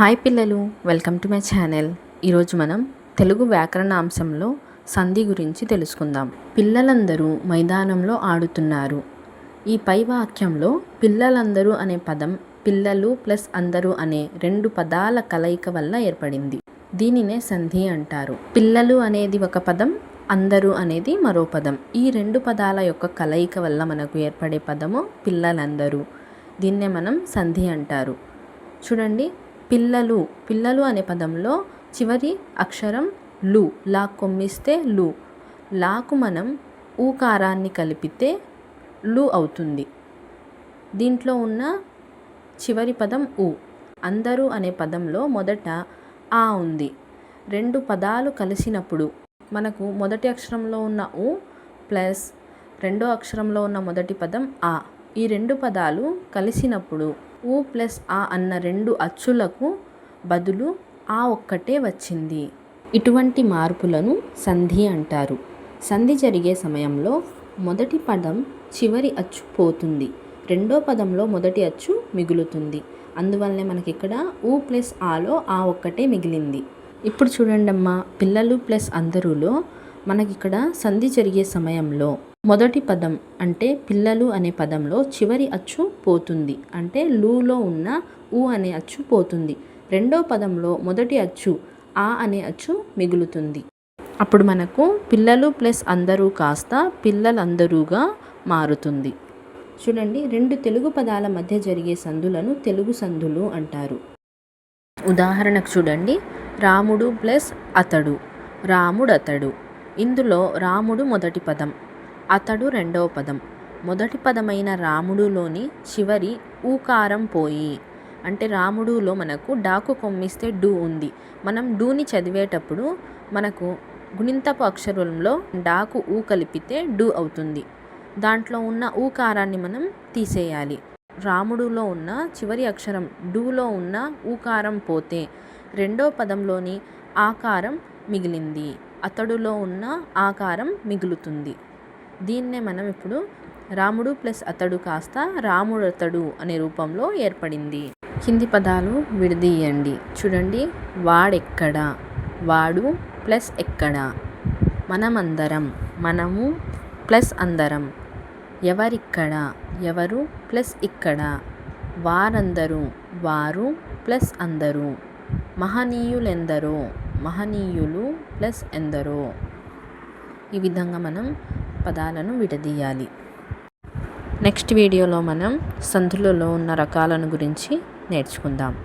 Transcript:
Hi పిల్లలు welcome to my channel. ఈరోజు మనం తెలుగు వ్యాకరణ అంశంలో సంధి గురించి తెలుసుకుందాం. పిల్లలందరూ మైదానంలో ఆడుతున్నారు. ఈ పై వాక్యంలో పిల్లలందరూ అనే పదం పిల్లలు ప్లస్ అందరూ అనే రెండు పదాల కలయిక వల్ల ఏర్పడింది. దీనినే సంధి అంటారు. పిల్లలు అనేది ఒక పదం అందరూ అనేది మరో పదం. ఈ రెండు పదాల యొక్క కలయిక వల్ల మనకు ఏర్పడే పదము పిల్లలందరూ. దీన్నే మనం సంధి అంటారు. చూడండి పిల్లలు పిల్లలు అనే పదంలో చివరి అక్షరం లు లా కొమ్మిస్తే లు. లాకు మనం ఊకారాన్ని కలిపితే లు అవుతుంది. దీంట్లో ఉన్న చివరి పదం ఉ అందరూ అనే పదంలో మొదట ఆ ఉంది. రెండు పదాలు కలిసినప్పుడు మనకు మొదటి అక్షరంలో ఉన్న ఉ ప్లస్ రెండో అక్షరంలో ఉన్న మొదటి పదం ఆ. ఈ రెండు పదాలు కలిసినప్పుడు ఊ ప్లస్ ఆ అన్న రెండు అచ్చులకు బదులు ఆ ఒక్కటే వచ్చింది. ఇటువంటి మార్పులను సంధి అంటారు. సంధి జరిగే సమయంలో మొదటి పదం చివరి అచ్చు పోతుంది. రెండో పదంలో మొదటి అచ్చు మిగులుతుంది. అందువల్లనే మనకి ఇక్కడ ఊ ప్లస్ ఆలో ఆ ఒక్కటే మిగిలింది. ఇప్పుడు చూడండి అమ్మా పిల్లలు ప్లస్ అందరూలో మనకిక్కడ సంధి జరిగే సమయంలో మొదటి పదం అంటే పిల్లలు అనే పదంలో చివరి అచ్చు పోతుంది. అంటే లూలో ఉన్న ఊ అనే అచ్చు పోతుంది. రెండో పదంలో మొదటి అచ్చు ఆ అనే అచ్చు మిగులుతుంది. అప్పుడు మనకు పిల్లలు ప్లస్ అందరూ కాస్త పిల్లలందరూగా మారుతుంది. చూడండి రెండు తెలుగు పదాల మధ్య జరిగే సందులను తెలుగు సందులు అంటారు. ఉదాహరణకు చూడండి రాముడు ప్లస్ అతడు రాముడు అతడు ఇందులో రాముడు మొదటి పదం. అతడు రెండవ పదం. మొదటి పదమైన రాముడులోని చివరి ఊకారం పోయి అంటే రాముడులో మనకు డాకు కొమ్మిస్తే డు ఉంది. మనం డూని చదివేటప్పుడు మనకు గుణింతపు అక్షరంలో డాకు ఊ కలిపితే డూ అవుతుంది. దాంట్లో ఉన్న ఊకారాన్ని మనం తీసేయాలి. రాముడులో ఉన్న చివరి అక్షరం డూలో ఉన్న ఊకారం పోతే రెండో పదంలోని ఆకారం మిగిలింది. అతడులో ఉన్న ఆకారం మిగులుతుంది. దీన్నే మనం ఇప్పుడు రాముడు ప్లస్ అతడు కాస్త రాముడు అతడు అనే రూపంలో ఏర్పడింది. కింది పదాలు విడదీయండి. చూడండి వాడెక్కడ? వాడు ప్లస్ ఎక్కడ? మనమందరం మనము ప్లస్ అందరం. ఎవరిక్కడ? ఎవరు ప్లస్ ఇక్కడ? వారందరూ వారు ప్లస్ అందరూ. మహనీయులెందరో? మహనీయులు ప్లస్ ఎందరో? ఈ విధంగా మనం పదాలను విడదీయాలి. నెక్స్ట్ వీడియోలో మనం సంధులలో ఉన్న రకాలను గురించి నేర్చుకుందాం.